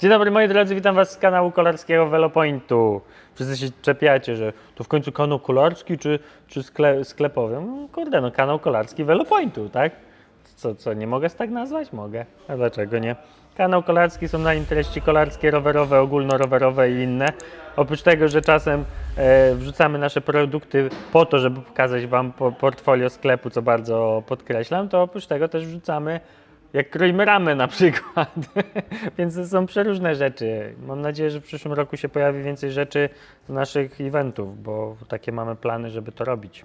Dzień dobry moi drodzy, witam was z kanału kolarskiego Velopointu. Wszyscy się czepiacie, że to w końcu kanał kolarski czy, czy skle, sklepowy. No, kurde, no kanał kolarski Velopointu, tak? Co, co, nie mogę tak nazwać? Mogę. A dlaczego nie? Kanał kolarski, są na nim treści kolarskie, rowerowe, ogólnorowerowe i inne. Oprócz tego, że czasem e, wrzucamy nasze produkty po to, żeby pokazać Wam po, portfolio sklepu, co bardzo podkreślam, to oprócz tego też wrzucamy jak kroimy ramy na przykład. Więc to są przeróżne rzeczy. Mam nadzieję, że w przyszłym roku się pojawi więcej rzeczy z naszych eventów, bo takie mamy plany, żeby to robić.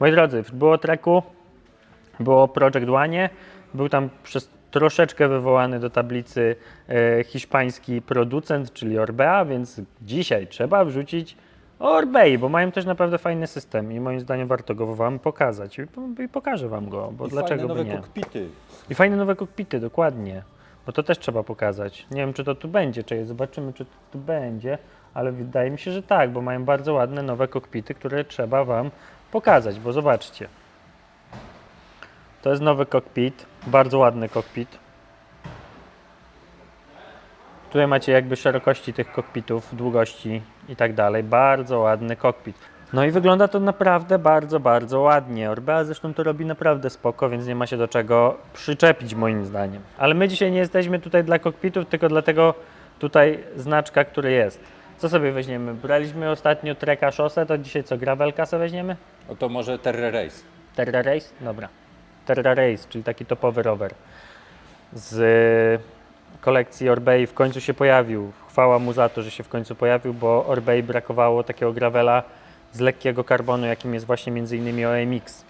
Moi drodzy, było treku, było Project One, był tam przez troszeczkę wywołany do tablicy e, hiszpański producent, czyli Orbea, więc dzisiaj trzeba wrzucić Orbei, bo mają też naprawdę fajny system i moim zdaniem warto go Wam pokazać i, po- i pokażę Wam go, bo I dlaczego fajne nowe by nie. kokpity. I fajne nowe kokpity, dokładnie. Bo to też trzeba pokazać. Nie wiem, czy to tu będzie, czy zobaczymy, czy to tu będzie, ale wydaje mi się, że tak, bo mają bardzo ładne nowe kokpity, które trzeba Wam pokazać, bo zobaczcie. To jest nowy kokpit, bardzo ładny kokpit. Tutaj macie jakby szerokości tych kokpitów, długości i tak dalej. Bardzo ładny kokpit. No i wygląda to naprawdę bardzo, bardzo ładnie. Orbea zresztą to robi naprawdę spoko, więc nie ma się do czego przyczepić moim zdaniem. Ale my dzisiaj nie jesteśmy tutaj dla kokpitów, tylko dlatego tutaj znaczka, który jest. Co sobie weźmiemy? Braliśmy ostatnio Treka Szosę, to dzisiaj co, Gravelka sobie weźmiemy? No to może Terra Race. Terra Race? Dobra. Terra Race, czyli taki topowy rower z kolekcji Orbei w końcu się pojawił. Chwała mu za to, że się w końcu pojawił, bo Orbei brakowało takiego gravela z lekkiego karbonu, jakim jest właśnie między innymi OMX.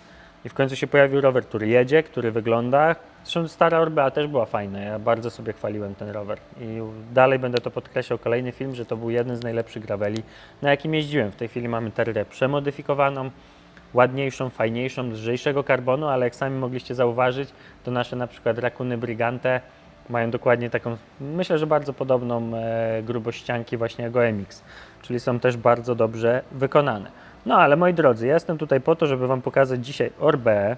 I w końcu się pojawił rower, który jedzie, który wygląda. Zresztą stara Orbea też była fajna. Ja bardzo sobie chwaliłem ten rower. I dalej będę to podkreślał kolejny film, że to był jeden z najlepszych graveli, na jakim jeździłem. W tej chwili mamy Terrę przemodyfikowaną, ładniejszą, fajniejszą, lżejszego karbonu, ale jak sami mogliście zauważyć, to nasze na przykład Rakuny Brigante mają dokładnie taką, myślę, że bardzo podobną e, grubość ścianki właśnie jak OMX, czyli są też bardzo dobrze wykonane. No ale moi drodzy, ja jestem tutaj po to, żeby Wam pokazać dzisiaj Orbeę,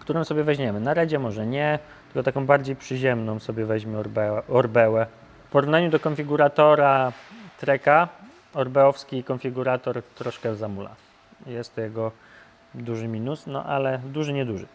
którą sobie weźmiemy. Na radzie może nie, tylko taką bardziej przyziemną sobie weźmie Orbe, Orbełę. W porównaniu do konfiguratora Treka, Orbeowski konfigurator troszkę zamula. Jest to jego duży minus, no ale duży, nieduży.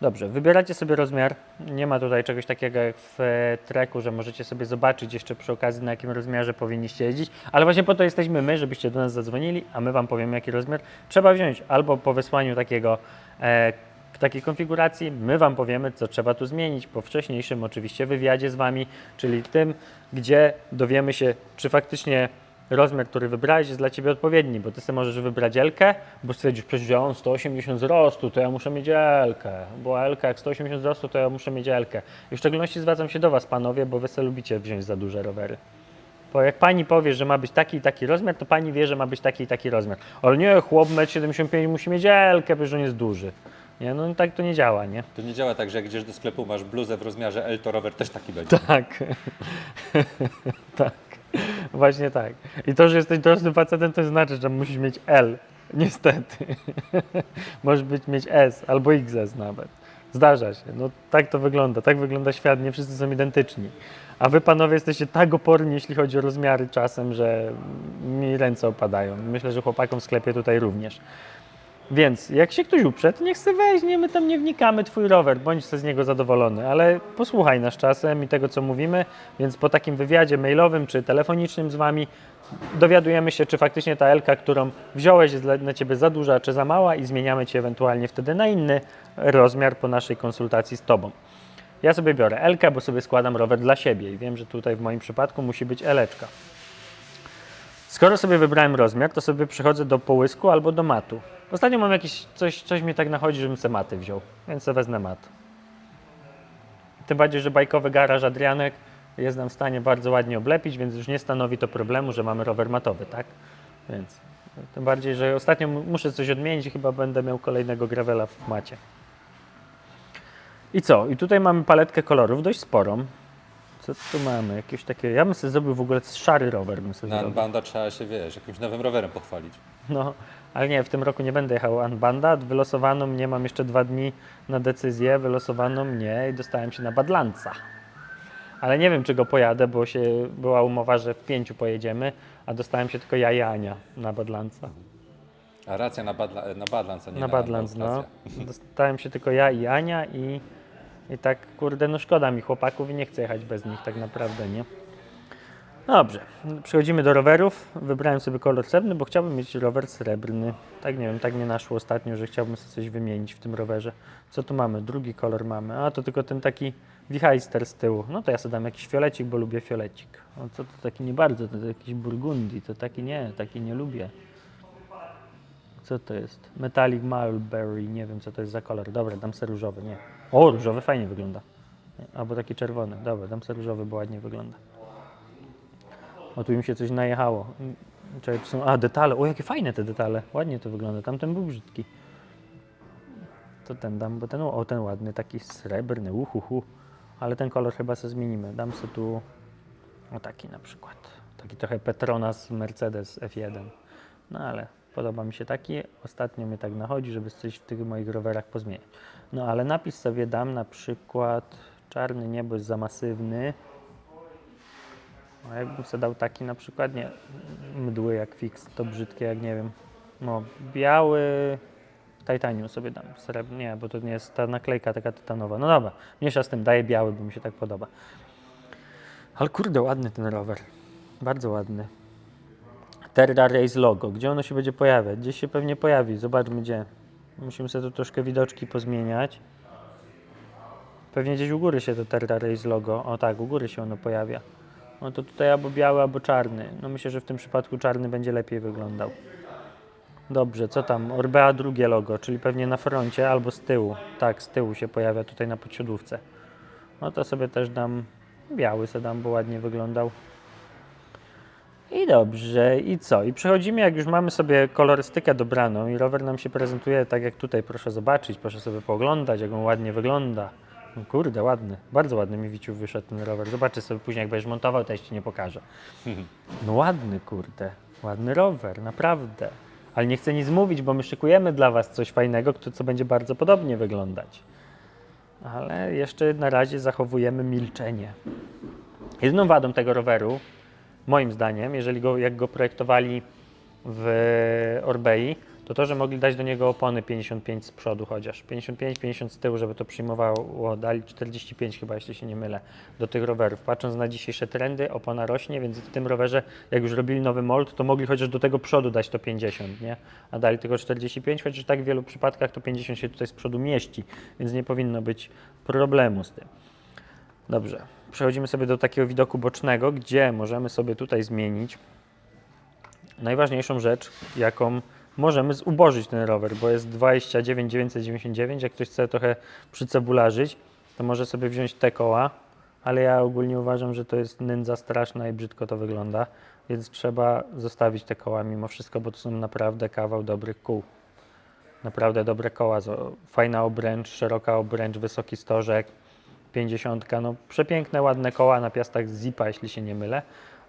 Dobrze, wybieracie sobie rozmiar. Nie ma tutaj czegoś takiego jak w e, treku, że możecie sobie zobaczyć jeszcze przy okazji, na jakim rozmiarze powinniście jeździć. Ale właśnie po to jesteśmy my, żebyście do nas zadzwonili, a my Wam powiemy, jaki rozmiar trzeba wziąć. Albo po wysłaniu takiego, e, takiej konfiguracji, my Wam powiemy, co trzeba tu zmienić po wcześniejszym oczywiście wywiadzie z Wami, czyli tym, gdzie dowiemy się, czy faktycznie rozmiar, który wybrałeś jest dla Ciebie odpowiedni, bo Ty sobie możesz wybrać L-kę, bo stwierdzisz, przecież ja mam 180 wzrostu, to ja muszę mieć L-kę, bo L-ka jak 180 wzrostu, to ja muszę mieć L-kę. I w szczególności zwracam się do Was, Panowie, bo Wy sobie lubicie wziąć za duże rowery. Bo jak Pani powie, że ma być taki i taki rozmiar, to Pani wie, że ma być taki i taki rozmiar. Ale nie, chłop 1,75 m musi mieć L-kę, przecież on jest duży. Nie, no tak to nie działa, nie? To nie działa tak, że jak idziesz do sklepu, masz bluzę w rozmiarze L, to rower też taki będzie. Tak. tak. Właśnie tak. I to, że jesteś dorosłym facetem, to znaczy, że musisz mieć L. Niestety. Możesz być mieć S albo XS nawet. Zdarza się. No tak to wygląda. Tak wygląda świat. Nie wszyscy są identyczni. A wy panowie jesteście tak oporni, jeśli chodzi o rozmiary czasem, że mi ręce opadają. Myślę, że chłopakom w sklepie tutaj również. Więc jak się ktoś uprze, to niech se weźmie, my tam nie wnikamy, twój rower, bądź se z niego zadowolony, ale posłuchaj nas czasem i tego, co mówimy, więc po takim wywiadzie mailowym czy telefonicznym z Wami dowiadujemy się, czy faktycznie ta Elka, którą wziąłeś jest dla, Ciebie za duża czy za mała i zmieniamy Cię ewentualnie wtedy na inny rozmiar po naszej konsultacji z Tobą. Ja sobie biorę Elkę, bo sobie składam rower dla siebie i wiem, że tutaj w moim przypadku musi być Eleczka. Skoro sobie wybrałem rozmiar, to sobie przychodzę do połysku albo do matu. Ostatnio mam jakieś coś, coś mnie tak nachodzi, żebym se maty wziął, więc se wezmę mat. Tym bardziej, że bajkowy garaż Adrianek jest nam w stanie bardzo ładnie oblepić, więc już nie stanowi to problemu, że mamy rower matowy, tak? Więc tym bardziej, że ostatnio mu- muszę coś odmienić i chyba będę miał kolejnego gravela w macie. I co? I tutaj mamy paletkę kolorów, dość sporą. Co tu mamy? Jakieś takie. Ja bym sobie zrobił w ogóle szary rower. Bym sobie Na zrobił. Unbanda trzeba się, wiesz, jakimś nowym rowerem pochwalić. No, ale nie, w tym roku nie będę jechał Unbanda. Wylosowaną mnie, mam jeszcze dwa dni na decyzję. Wylosowaną mnie i dostałem się na Badlanca. Ale nie wiem, czy go pojadę, bo się była umowa, że w pięciu pojedziemy, a dostałem się tylko ja i Ania na Badlandsa. A racja na, Badla, na Badlands, a nie Na na, Badlands, no. Dostałem się tylko ja i Ania i, i tak, kurde, no szkoda mi chłopaków i nie chcę jechać bez nich tak naprawdę, nie? Dobrze, przechodzimy do rowerów. Wybrałem sobie kolor srebrny, bo chciałbym mieć rower srebrny. Tak nie wiem, tak mnie naszło ostatnio, że chciałbym sobie coś wymienić w tym rowerze. Co tu mamy? Drugi kolor mamy. A to tylko ten taki wichajster z tyłu. No to ja sobie dam jakiś fiolecik, bo lubię fiolecik. O co to taki nie bardzo, to jakiś burgundi, to taki nie, taki nie lubię. Co to jest? Metallic Mulberry, nie wiem co to jest za kolor. Dobra, dam se różowy, nie. O, różowy fajnie wygląda. Albo taki czerwony. Dobra, dam se różowy, bo ładnie wygląda. O, tu im się coś najechało. A detale. O, jakie fajne te detale. Ładnie to wygląda. Tamten był brzydki. To ten dam, bo ten, o, ten ładny, taki srebrny, uhuhu. Ale ten kolor chyba sobie zmienimy. Dam sobie tu, o taki na przykład. Taki trochę Petronas Mercedes F1. No ale podoba mi się taki. Ostatnio mnie tak nachodzi, żeby coś w tych moich rowerach pozmieniać. No ale napis sobie dam na przykład czarny niebo jest za masywny. A jakbym sobie dał taki na przykład, nie, mdły jak fix, to brzydkie jak nie wiem. No, biały, titanium sobie dam, srebrny, nie, bo to nie jest ta naklejka taka tytanowa. No dobra, mniejsza z tym, daję biały, bo mi się tak podoba. Ale kurde, ładny ten rower, bardzo ładny. Terra Race logo, gdzie ono się będzie pojawiać? Gdzieś się pewnie pojawi, zobaczmy gdzie. Musimy sobie tu troszkę widoczki pozmieniać. Pewnie gdzieś u góry się to Terra Race logo, o tak, u góry się ono pojawia. No to tutaj albo biały, albo czarny. No myślę, że w tym przypadku czarny będzie lepiej wyglądał. Dobrze, co tam? Orbea drugie logo, czyli pewnie na froncie albo z tyłu. Tak, z tyłu się pojawia tutaj na podsiodówce. No to sobie też dam biały, se dam, bo ładnie wyglądał. I dobrze, i co? I przechodzimy, jak już mamy sobie kolorystykę dobraną i rower nam się prezentuje tak jak tutaj, proszę zobaczyć, proszę sobie pooglądać, jak on ładnie wygląda. No kurde, ładny, bardzo ładny mi Wiciu wyszedł ten rower. Zobaczę sobie później, jak będziesz montował, to ja ci nie pokażę. No ładny, kurde, ładny rower, naprawdę. Ale nie chcę nic mówić, bo my szykujemy dla Was coś fajnego, co będzie bardzo podobnie wyglądać. Ale jeszcze na razie zachowujemy milczenie. Jedyną wadą tego roweru, moim zdaniem, jeżeli go, jak go projektowali w Orbei, to to, że mogli dać do niego opony 55 z przodu chociaż. 55-50 z tyłu, żeby to przyjmowało. Dali 45 chyba, jeśli się nie mylę, do tych rowerów. Patrząc na dzisiejsze trendy, opona rośnie, więc w tym rowerze, jak już robili nowy mold, to mogli chociaż do tego przodu dać to 50, nie? A dali tylko 45, chociaż tak w wielu przypadkach to 50 się tutaj z przodu mieści, więc nie powinno być problemu z tym. Dobrze, przechodzimy sobie do takiego widoku bocznego, gdzie możemy sobie tutaj zmienić najważniejszą rzecz, jaką możemy zubożyć ten rower, bo jest 29 999, jak ktoś chce trochę przycebularzyć, to może sobie wziąć te koła, ale ja ogólnie uważam, że to jest nędza straszna i brzydko to wygląda, więc trzeba zostawić te koła mimo wszystko, bo to są naprawdę kawał dobrych kół. Naprawdę dobre koła, fajna obręcz, szeroka obręcz, wysoki stożek, 50, no przepiękne, ładne koła na piastach z Zipa, jeśli się nie mylę,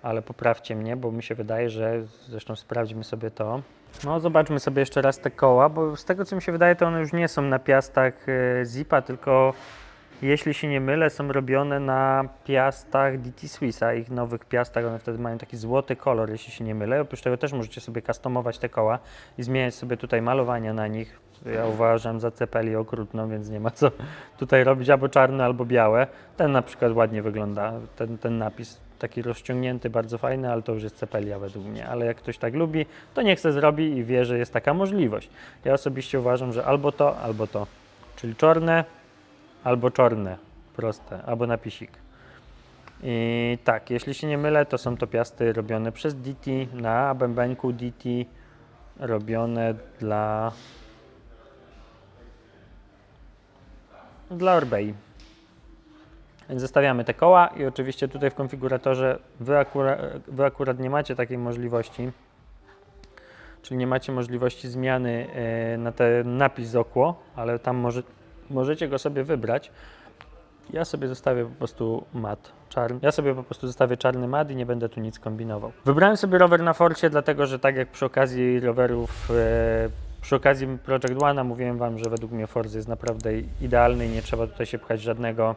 ale poprawcie mnie, bo mi się wydaje, że zresztą sprawdźmy sobie to. No zobaczmy sobie jeszcze raz te koła, bo z tego co mi się wydaje, to one już nie są na piastach e, Zipa, tylko jeśli się nie mylę, są robione na piastach DT Swissa, ich nowych piastach, one wtedy mają taki złoty kolor, jeśli się nie mylę. Oprócz tego też możecie sobie customować te koła i zmieniać sobie tutaj malowania na nich. Ja uważam za cepeli okrutną, więc nie ma co tutaj robić albo czarne, albo białe. Ten na przykład ładnie wygląda, ten, ten napis taki rozciągnięty, bardzo fajny, ale to już jest cepelia według mnie. Ale jak ktoś tak lubi, to niech se zrobi i wie, że jest taka możliwość. Ja osobiście uważam, że albo to, albo to. Czyli czarne, albo czarne, proste, albo napisik. I tak, jeśli się nie mylę, to są to piasty robione przez DT na bębenku DT, robione dla dla Orbei. Więc zestawiamy te koła i oczywiście tutaj w konfiguratorze wy, akura, wy akurat nie macie takiej możliwości, czyli nie macie możliwości zmiany e, na ten napis z okło, ale tam może, możecie go sobie wybrać. Ja sobie zostawię po prostu mat czarny. Ja sobie po prostu zostawię czarny mat i nie będę tu nic kombinował. Wybrałem sobie rower na Forcie, dlatego że tak jak przy okazji rowerów, e, przy okazji Project One'a mówiłem Wam, że według mnie Forza jest naprawdę idealny i nie trzeba tutaj się pchać żadnego,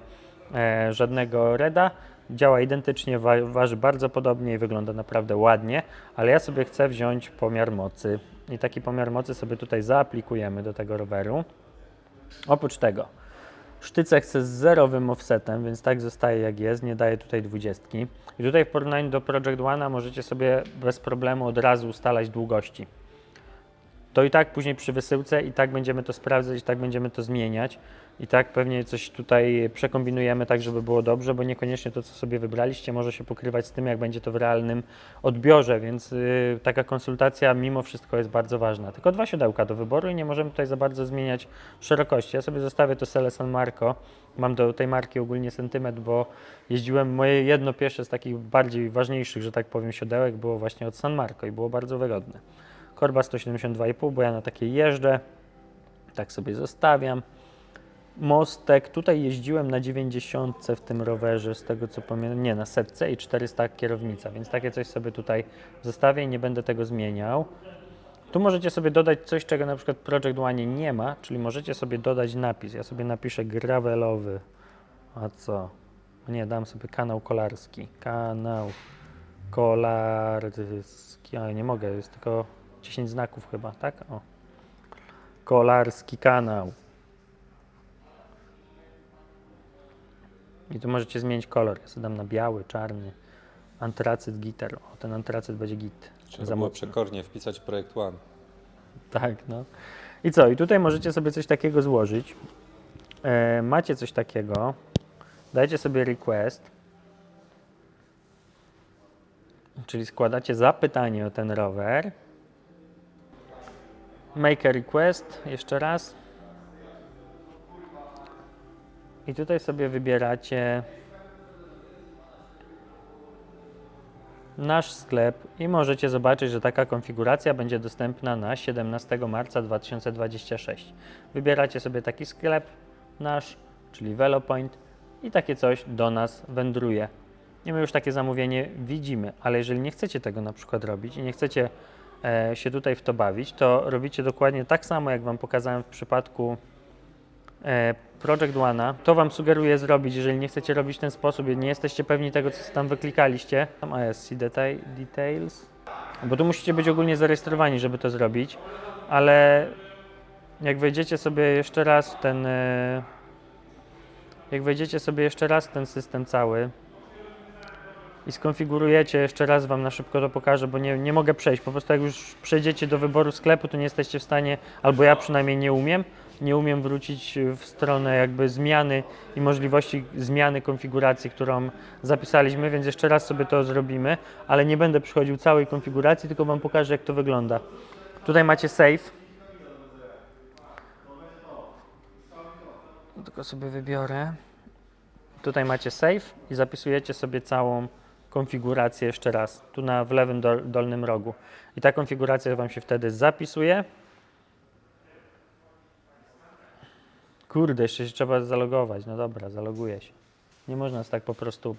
e, żadnego reda. działa identycznie, wa waży bardzo podobnie i wygląda naprawdę ładnie, ale ja sobie chcę wziąć pomiar mocy i taki pomiar mocy sobie tutaj zaaplikujemy do tego roweru. Oprócz tego sztycę chcę z zerowym offsetem, więc tak zostaje jak jest, nie daję tutaj dwudziestki. I tutaj w porównaniu do Project One'a możecie sobie bez problemu od razu ustalać długości. To i tak później przy wysyłce i tak będziemy to sprawdzać, i tak będziemy to zmieniać. I tak pewnie coś tutaj przekombinujemy tak, żeby było dobrze, bo niekoniecznie to, co sobie wybraliście, może się pokrywać z tym, jak będzie to w realnym odbiorze, więc yy, taka konsultacja mimo wszystko jest bardzo ważna. Tylko dwa siodełka do wyboru i nie możemy tutaj za bardzo zmieniać szerokości. Ja sobie zostawię to Sele San Marco. Mam do tej marki ogólnie sentyment, bo jeździłem, moje jedno pierwsze z takich bardziej ważniejszych, że tak powiem, siodełek było właśnie od San Marco i było bardzo wygodne. Korba 172,5, bo ja na takiej jeżdżę. Tak sobie zostawiam. Mostek, tutaj jeździłem na 90 w tym rowerze, z tego co pamiętam, nie, na setce i 400 kierownica, więc takie coś sobie tutaj zostawię i nie będę tego zmieniał. Tu możecie sobie dodać coś, czego na przykład Project One nie ma, czyli możecie sobie dodać napis. Ja sobie napiszę gravelowy, a co? Nie, dam sobie kanał kolarski. Kanał kolarski, ale nie mogę, jest tylko 10 znaków chyba, tak? O. Kolarski kanał. I tu możecie zmienić kolor. Ja sobie dam na biały, czarny, antracyt, gitar. O, ten antracyt będzie git. Trzeba Za było mocno. przekornie wpisać projekt One. Tak, no. I co? I tutaj możecie sobie coś takiego złożyć. E, macie coś takiego. Dajcie sobie request. Czyli składacie zapytanie o ten rower. Make a request jeszcze raz. I tutaj sobie wybieracie nasz sklep i możecie zobaczyć, że taka konfiguracja będzie dostępna na 17 marca 2026. Wybieracie sobie taki sklep nasz, czyli VeloPoint i takie coś do nas wędruje. I my już takie zamówienie widzimy, ale jeżeli nie chcecie tego na przykład robić i nie chcecie się tutaj w to bawić, to robicie dokładnie tak samo, jak Wam pokazałem w przypadku e, Project One'a. To Wam sugeruję zrobić, jeżeli nie chcecie robić w ten sposób nie jesteście pewni tego, co tam wyklikaliście. Tam ASC detail, Details, bo tu musicie być ogólnie zarejestrowani, żeby to zrobić, ale jak wejdziecie sobie jeszcze raz w ten... e, Jak wejdziecie sobie jeszcze raz w ten system cały i skonfigurujecie, jeszcze raz Wam na szybko to pokażę, bo nie, nie mogę przejść. Po prostu jak już przejdziecie do wyboru sklepu, to nie jesteście w stanie, albo ja przynajmniej nie umiem, nie umiem wrócić w stronę jakby zmiany i możliwości zmiany konfiguracji, którą zapisaliśmy, więc jeszcze raz sobie to zrobimy, ale nie będę przychodził całej konfiguracji, tylko Wam pokażę, jak to wygląda. Tutaj macie save. Tylko sobie wybiorę. Tutaj macie save i zapisujecie sobie całą konfigurację jeszcze raz, tu na w lewym dol, dolnym rogu. I ta konfiguracja Wam się wtedy zapisuje. Kurde, jeszcze się trzeba zalogować. No dobra, zaloguję się. Nie można tak po prostu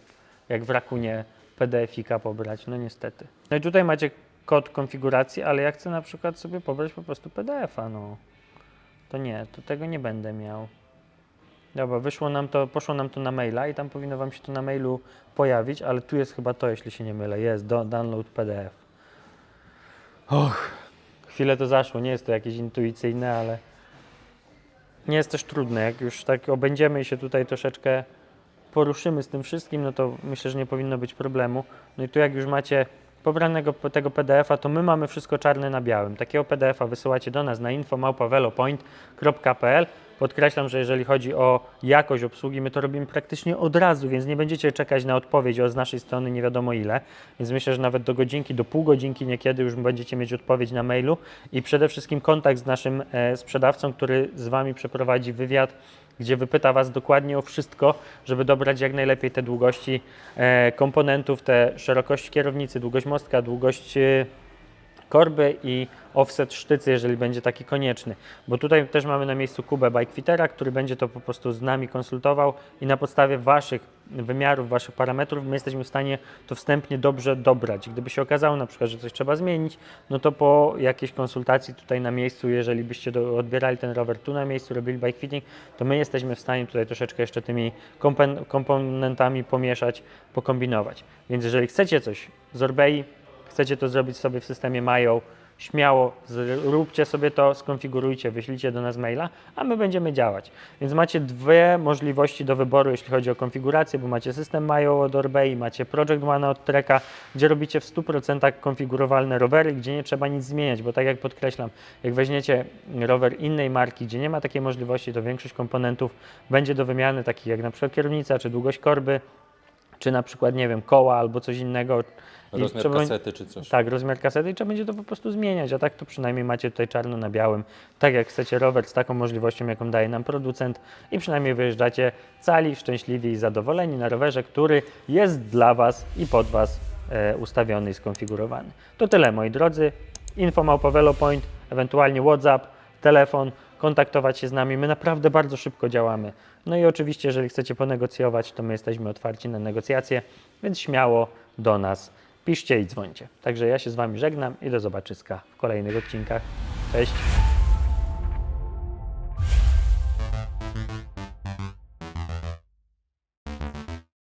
jak w rakunie PDF-ika pobrać, no niestety. No i tutaj macie kod konfiguracji, ale ja chcę na przykład sobie pobrać po prostu PDF-a, no. To nie, to tego nie będę miał. Dobra, wyszło nam to, poszło nam to na maila i tam powinno Wam się to na mailu pojawić, ale tu jest chyba to, jeśli się nie mylę. Jest, do, download PDF. Och, chwilę to zaszło, nie jest to jakieś intuicyjne, ale nie jest też trudne. Jak już tak obędziemy i się tutaj troszeczkę poruszymy z tym wszystkim, no to myślę, że nie powinno być problemu. No i tu jak już macie pobranego tego PDF-a, to my mamy wszystko czarne na białym. Takiego PDF-a wysyłacie do nas na info.velopoint.pl. Podkreślam, że jeżeli chodzi o jakość obsługi, my to robimy praktycznie od razu, więc nie będziecie czekać na odpowiedź o z naszej strony nie wiadomo ile. Więc myślę, że nawet do godzinki, do pół godzinki niekiedy już będziecie mieć odpowiedź na mailu i przede wszystkim kontakt z naszym e, sprzedawcą, który z Wami przeprowadzi wywiad, gdzie wypyta Was dokładnie o wszystko, żeby dobrać jak najlepiej te długości e, komponentów, te szerokość kierownicy, długość mostka, długość e, korby i offset sztycy, jeżeli będzie taki konieczny. Bo tutaj też mamy na miejscu Kubę Bikefittera, który będzie to po prostu z nami konsultował i na podstawie Waszych wymiarów, Waszych parametrów my jesteśmy w stanie to wstępnie dobrze dobrać. Gdyby się okazało na przykład, że coś trzeba zmienić, no to po jakiejś konsultacji tutaj na miejscu, jeżeli byście do, odbierali ten rower tu na miejscu, robili bike fitting, to my jesteśmy w stanie tutaj troszeczkę jeszcze tymi komponentami pomieszać, pokombinować. Więc jeżeli chcecie coś z Orbei, chcecie to zrobić sobie w systemie Mają, śmiało zróbcie sobie to, skonfigurujcie, wyślijcie do nas maila, a my będziemy działać. Więc macie dwie możliwości do wyboru, jeśli chodzi o konfigurację, bo macie system Mają od Orbei, macie Project One od Treka, gdzie robicie w 100% konfigurowalne rowery, gdzie nie trzeba nic zmieniać, bo tak jak podkreślam, jak weźmiecie rower innej marki, gdzie nie ma takiej możliwości, to większość komponentów będzie do wymiany, takich jak na przykład kierownica, czy długość korby, czy na przykład, nie wiem, koła albo coś innego. I Rozmiar trzeba będzie- kasety czy coś. tak, rozmiar kasety i trzeba będzie to po prostu zmieniać, a tak to przynajmniej macie tutaj czarno na białym, tak jak chcecie rower z taką możliwością, jaką daje nam producent i przynajmniej wyjeżdżacie cali, szczęśliwi i zadowoleni na rowerze, który jest dla Was i pod Was e, ustawiony i skonfigurowany. To tyle moi drodzy. Info małpa Velopoint, ewentualnie WhatsApp, telefon, kontaktować się z nami. My naprawdę bardzo szybko działamy. No i oczywiście, jeżeli chcecie ponegocjować, to my jesteśmy otwarci na negocjacje, więc śmiało do nas piszcie i dzwońcie. Także ja się z Wami żegnam i do zobaczyska w kolejnych odcinkach. Cześć!